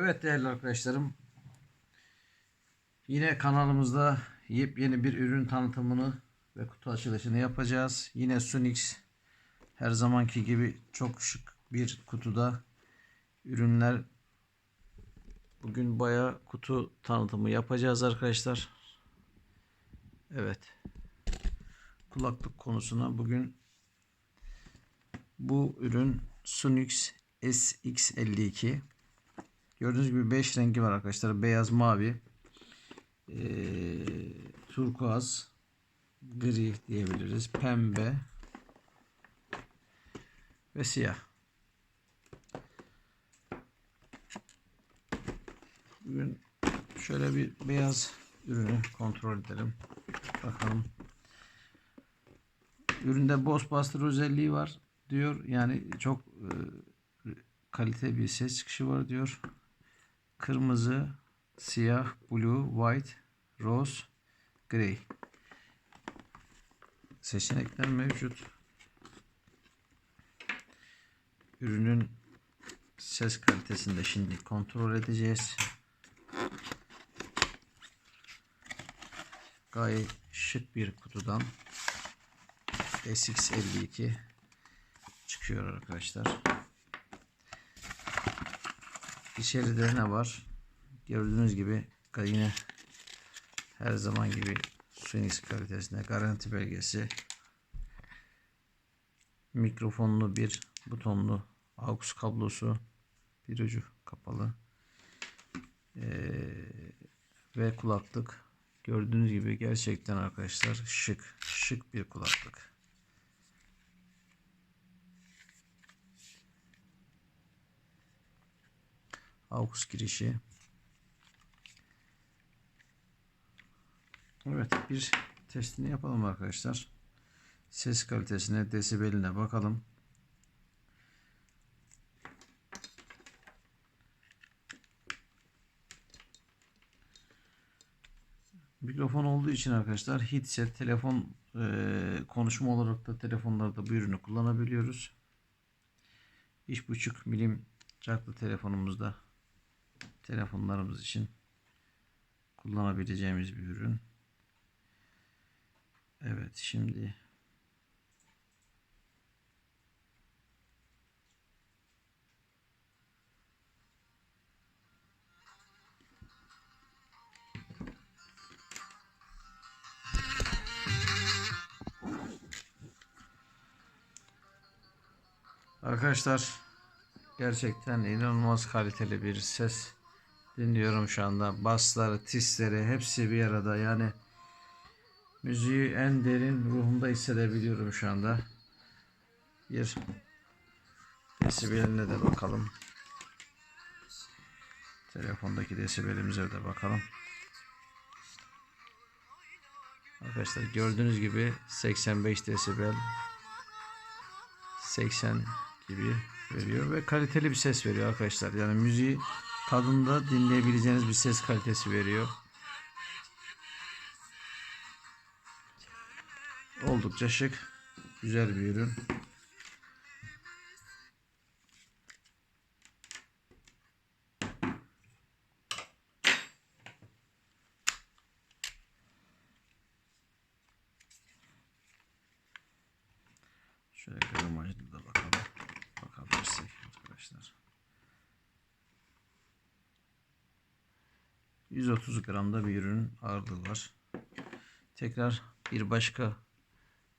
Evet değerli arkadaşlarım. Yine kanalımızda yepyeni bir ürün tanıtımını ve kutu açılışını yapacağız. Yine Sunix her zamanki gibi çok şık bir kutuda ürünler. Bugün bayağı kutu tanıtımı yapacağız arkadaşlar. Evet. Kulaklık konusuna bugün bu ürün Sunix SX52 Gördüğünüz gibi 5 rengi var arkadaşlar. Beyaz, mavi, ee, turkuaz, gri diyebiliriz. Pembe ve siyah. Bugün şöyle bir beyaz ürünü kontrol edelim. Bakalım. Üründe Ghostbuster özelliği var diyor. Yani çok e, kalite bir ses çıkışı var diyor. Kırmızı, siyah, blue, white, rose, grey. Seçenekler mevcut. Ürünün ses kalitesini de şimdi kontrol edeceğiz. Gayet şık bir kutudan SX52 çıkıyor arkadaşlar. İçeride ne var? Gördüğünüz gibi yine her zaman gibi Sunix kalitesinde garanti belgesi. Mikrofonlu bir butonlu aux kablosu. Bir ucu kapalı. Ee, ve kulaklık. Gördüğünüz gibi gerçekten arkadaşlar şık şık bir kulaklık aux girişi. Evet bir testini yapalım arkadaşlar. Ses kalitesine, desibeline bakalım. Mikrofon olduğu için arkadaşlar headset, telefon e, konuşma olarak da telefonlarda bu ürünü kullanabiliyoruz. 3.5 milim jacklı telefonumuzda telefonlarımız için kullanabileceğimiz bir ürün. Evet şimdi Arkadaşlar gerçekten inanılmaz kaliteli bir ses dinliyorum şu anda. Basları, tisleri hepsi bir arada. Yani müziği en derin ruhumda hissedebiliyorum şu anda. Bir desibeline de bakalım. Telefondaki desibelimize de bakalım. Arkadaşlar gördüğünüz gibi 85 desibel 80 gibi veriyor ve kaliteli bir ses veriyor arkadaşlar. Yani müziği tadında dinleyebileceğiniz bir ses kalitesi veriyor. Oldukça şık, güzel bir ürün. Şöyle gramajlı da bakalım. Bakabilirsek arkadaşlar. 130 gramda bir ürün ağırlığı var. Tekrar bir başka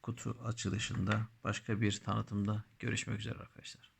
kutu açılışında, başka bir tanıtımda görüşmek üzere arkadaşlar.